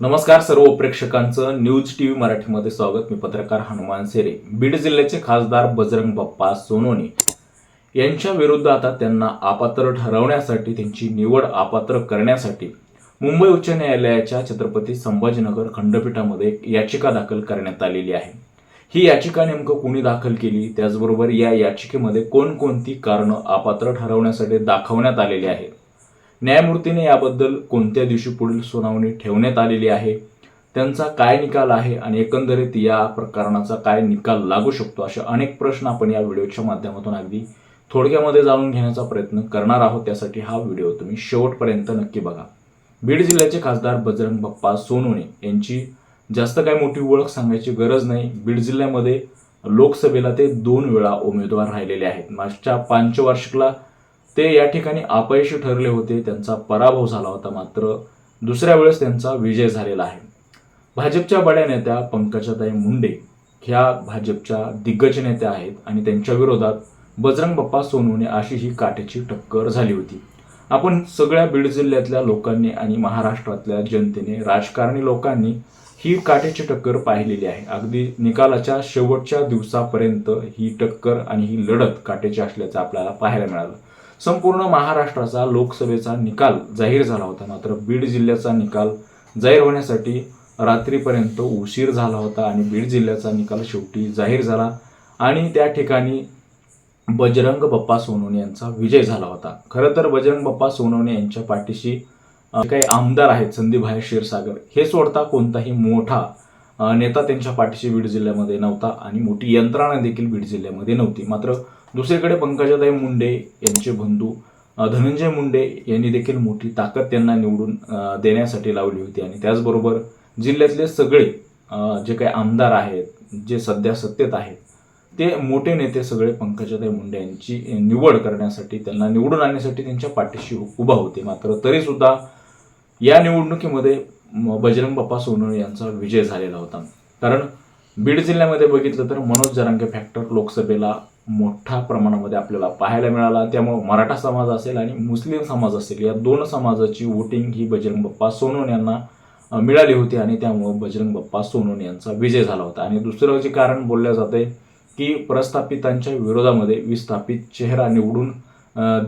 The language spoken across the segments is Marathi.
नमस्कार सर्व प्रेक्षकांचं न्यूज टी व्ही मराठीमध्ये स्वागत. मी पत्रकार हनुमान सेरे. बीड जिल्ह्याचे खासदार बजरंग बाप्पा सोनोने यांच्या विरुद्ध आता त्यांना अपात्र ठरवण्यासाठी त्यांची निवड अपात्र करण्यासाठी मुंबई उच्च न्यायालयाच्या छत्रपती संभाजीनगर खंडपीठामध्ये एक याचिका दाखल करण्यात आलेली आहे. ही याचिका नेमकं कुणी दाखल केली? त्याचबरोबर या याचिकेमध्ये कोणकोणती कारणं अपात्र ठरवण्यासाठी दाखवण्यात आलेली आहेत? न्यायमूर्तीने याबद्दल कोणत्या दिवशी पुढील सुनावणी ठेवण्यात आलेली आहे? त्यांचा काय निकाल आहे आणि एकंदरीत या प्रकरणाचा काय निकाल लागू शकतो असे अनेक प्रश्न आपण या व्हिडिओच्या माध्यमातून अगदी थोडक्यामध्ये जाणून घेण्याचा प्रयत्न करणार आहोत. त्यासाठी हा व्हिडिओ तुम्ही शेवटपर्यंत नक्की बघा. बीड जिल्ह्याचे खासदार बजरंग बाप्पा सोनवणे यांची जास्त काही मोठी ओळख सांगायची गरज नाही. बीड जिल्ह्यामध्ये लोकसभेला ते दोन वेळा उमेदवार राहिलेले आहेत. मागच्या पंचवार्षिकला ते या ठिकाणी अपयशी ठरले होते त्यांचा पराभव झाला होता मात्र दुसऱ्या वेळेस त्यांचा विजय झालेला आहे. भाजपच्या बड्या नेत्या पंकजाताई मुंडे ह्या भाजपच्या दिग्गज नेत्या आहेत आणि त्यांच्या विरोधात बजरंग बाप्पा सोनूने अशी ही काठीची टक्कर झाली होती. आपण सगळ्या बीड जिल्ह्यातल्या लोकांनी आणि महाराष्ट्रातल्या जनतेने राजकारणी लोकांनी ही काठीची टक्कर पाहिलेली आहे. अगदी निकालाच्या शेवटच्या दिवसापर्यंत ही टक्कर आणि ही लढत काटेची असल्याचं आपल्याला पाहायला मिळालं. संपूर्ण महाराष्ट्राचा लोकसभेचा निकाल जाहीर झाला होता. मात्र बीड जिल्ह्याचा निकाल जाहीर होण्यासाठी रात्रीपर्यंत उशीर झाला होता आणि बीड जिल्ह्याचा निकाल शेवटी जाहीर झाला आणि त्या ठिकाणी बजरंग बप्पा सोनवणे यांचा विजय झाला होता. खरं तर बजरंग बप्पा सोनवणे यांच्या पाठीशी काही आमदार आहेत संदीपभाई क्षीरसागर हे सोडता कोणताही मोठा नेता त्यांच्या पाठीशी बीड जिल्ह्यामध्ये नव्हता आणि मोठी यंत्रणा देखील बीड जिल्ह्यामध्ये नव्हती. मात्र दुसरीकडे पंकजाताई मुंडे यांचे बंधू धनंजय मुंडे यांनी देखील मोठी ताकद त्यांना निवडून देण्यासाठी लावली होती. आणि त्याचबरोबर जिल्ह्यातले सगळे जे काही आमदार आहेत जे सध्या सत्तेत आहेत ते मोठे नेते सगळे पंकजाताई मुंडे यांची निवड करण्यासाठी त्यांना निवडून आणण्यासाठी त्यांच्या पाठीशी उभा होते. मात्र तरीसुद्धा या निवडणुकीमध्ये म- बजरंग बाप्पा सोनवणे यांचा विजय झालेला होता. कारण बीड जिल्ह्यामध्ये बघितलं तर मनोज जरांगे फॅक्टर लोकसभेला मोठ्या प्रमाणामध्ये आपल्याला पाहायला मिळाला. त्यामुळं मराठा समाज असेल आणि मुस्लिम समाज असेल या दोन समाजाची वोटिंग ही बजरंग बाप्पा सोनवणे यांना मिळाली होती आणि त्यामुळं बजरंग बाप्पा सोनवणे यांचा विजय झाला होता. आणि दुसरं जे कारण बोललं जाते की प्रस्थापितांच्या विरोधामध्ये विस्थापित चेहरा निवडून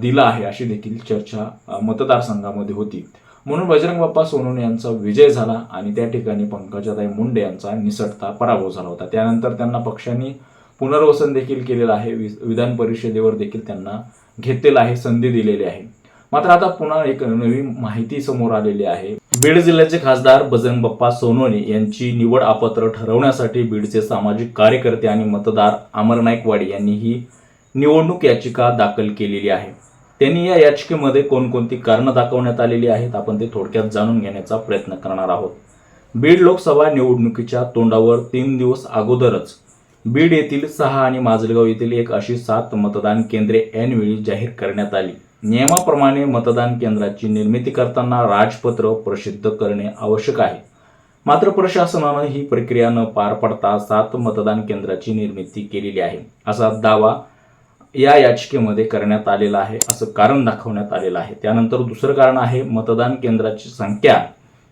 दिला आहे अशी देखील चर्चा मतदारसंघामध्ये होती. म्हणून बजरंग बाप्पा सोनवणे यांचा विजय झाला आणि त्या ठिकाणी पंकजाताई मुंडे यांचा निसटता पराभव झाला होता. त्यानंतर त्यांना पक्षांनी पुनर्वसन देखील केलेलं आहे. विधान परिषदेवर देखील त्यांना घेतलेलं आहे संधी दिलेली आहे. मात्र आता पुन्हा एक नवीन माहिती समोर आलेली आहे. बीड जिल्ह्याचे खासदार बजरंग बाप्पा सोनवणे यांची निवड अपात्र ठरवण्यासाठी बीडचे सामाजिक कार्यकर्ते आणि मतदार अमर नाईकवाडी यांनी ही निवडणूक याचिका दाखल केलेली आहे. त्यांनी या याचिकेमध्ये कोणकोणती कारणं दाखवण्यात आलेली आहेत आपण ते थोडक्यात जाणून घेण्याचा प्रयत्न करणार आहोत. बीड लोकसभा निवडणुकीच्या तोंडावर तीन दिवस अगोदरच बीड येथील सहा आणि माजलगाव येथील एक अशी सात मतदान केंद्रे ऐनवेळी जाहीर करण्यात आली. नियमाप्रमाणे मतदान केंद्राची निर्मिती करताना राजपत्र प्रसिद्ध करणे आवश्यक आहे. मात्र प्रशासनानं ही प्रक्रिया न पार पडता सात मतदान केंद्राची निर्मिती केलेली आहे. असा दावा या याचिकेमध्ये करण्यात आलेला आहे असं कारण दाखवण्यात आलेलं आहे. त्यानंतर दुसरं कारण आहे मतदान केंद्राची संख्या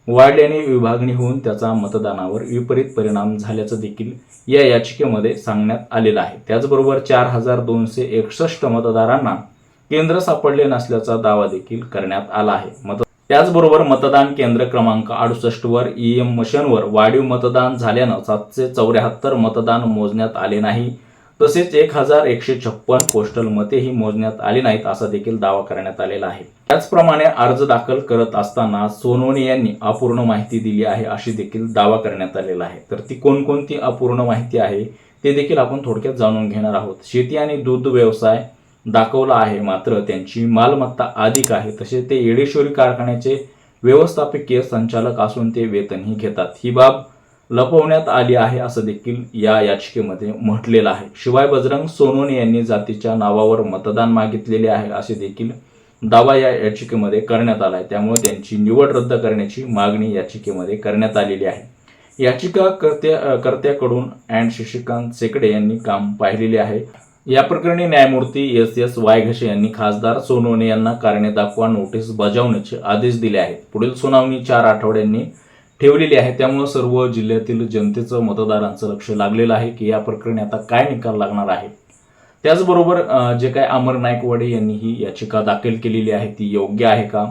वाढल्याने विभागणी होऊन त्याचा मतदानावर विपरीत परिणाम झाल्याचं देखील या याचिकेमध्ये सांगण्यात आलेलं आहे. त्याचबरोबर चार हजार दोनशे एकसष्ट मतदारांना केंद्र सापडले नसल्याचा दावा देखील करण्यात आला आहे. मत त्याचबरोबर मतदान केंद्र क्रमांक अडुसष्ट वर ईएम मशीनवर वाढीव मतदान झाल्यानं सातशे चौऱ्याहत्तर मतदान मोजण्यात आले नाही. तसेच एक हजार एकशे छप्पन पोस्टल मतेही मोजण्यात आली नाहीत असा देखील दावा करण्यात आलेला आहे. त्याचप्रमाणे अर्ज दाखल करत असताना सोनवणे यांनी अपूर्ण माहिती दिली आहे अशी देखील दावा करण्यात आलेला आहे. तर ती कोणकोणती अपूर्ण माहिती आहे ते देखील आपण थोडक्यात जाणून घेणार आहोत. शेती आणि दूध व्यवसाय दाखवला आहे मात्र त्यांची मालमत्ता अधिक आहे. तसे ते येडेश्वरी कारखान्याचे व्यवस्थापकीय संचालक असून ते वेतनही घेतात. ही बाब लपवण्यात आली आहे असं देखील या याचिकेमध्ये म्हटलेलं आहे. शिवाय बजरंग सोनोने यांनी जातीच्या नावावर मतदान मागितलेले आहे असे देखील दावा या याचिकेमध्ये करण्यात आला आहे. त्यामुळे त्यांची निवड रद्द करण्याची मागणी याचिकेमध्ये करण्यात आलेली आहे. याचिका कर्त्या कर्त्याकडून अँड शशिकांत सेकडे यांनी काम पाहिलेले आहे. या प्रकरणी न्यायमूर्ती एस एस वायघसे यांनी खासदार सोनोने यांना कारणे दाखवा नोटीस बजावण्याचे आदेश दिले आहेत. पुढील सुनावणी चार आठवड्यांनी ठेवलेली आहे. त्यामुळं सर्व जिल्ह्यातील जनतेचं मतदारांचं लक्ष लागलेलं आहे की या प्रकरणी आता काय निकाल लागणार आहे. त्याचबरोबर जे काय अमर नायकवाडे यांनी ही याचिका दाखल केलेली आहे ती योग्य आहे का?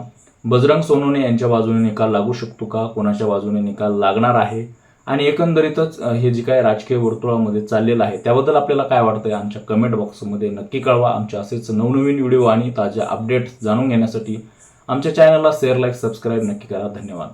बजरंग सोनवणे यांच्या बाजूने निकाल लागू शकतो का? कोणाच्या बाजूने निकाल लागणार आहे? आणि एकंदरीतच हे जे काय राजकीय वर्तुळामध्ये चाललेलं आहे त्याबद्दल आपल्याला काय वाटतंय? आमच्या कमेंट बॉक्समध्ये नक्की कळवा. आमच्या असेच नवनवीन व्हिडिओ आणि ताज्या अपडेट्स जाणून घेण्यासाठी आमच्या चॅनलला शेअर लाईक सबस्क्राईब नक्की करा. धन्यवाद.